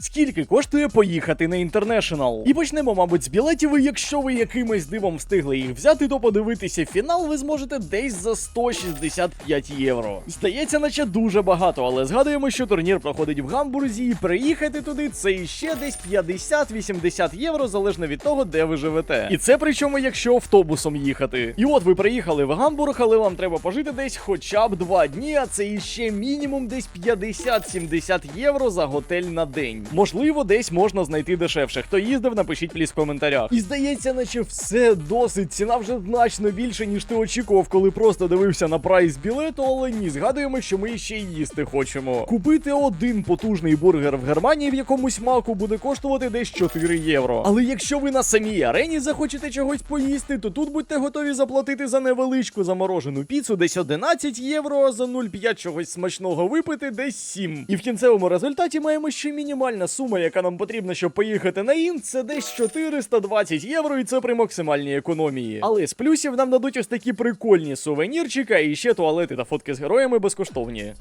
Скільки коштує поїхати на інтернешнл? І почнемо, мабуть, з білетів. Якщо ви якимось дивом встигли їх взяти, то подивитися фінал ви зможете десь за 165 євро. Здається, наче дуже багато, але згадуємо, що турнір проходить в Гамбурзі, і приїхати туди це іще десь 50-80 євро, залежно від того, де ви живете. І це причому, якщо автобусом їхати. І от ви приїхали в Гамбург, але вам треба пожити десь хоча б два дні, а це іще мінімум десь 50-70 євро за готель на день. Можливо, десь можна знайти дешевше. Хто їздив, напишіть пліс в коментарях. І здається, наче все досить. Ціна вже значно більше, ніж ти очікував, коли просто дивився на прайс білету, але ні, згадуємо, що ми ще й їсти хочемо. Купити один потужний бургер в Германії в якомусь маку буде коштувати десь 4 євро. Але якщо ви на самій арені захочете чогось поїсти, то тут будьте готові заплатити за невеличку заморожену піцу десь 11 євро, а за 0,5 чогось смачного випити десь 7. І в кінцевому результаті маємо ще мінімальна сума, яка нам потрібна, щоб поїхати на ін, це десь 420 євро, і це при максимальній економії. Але з плюсів нам дадуть ось такі прикольні сувенірчика і ще туалети та фотки з героями безкоштовні.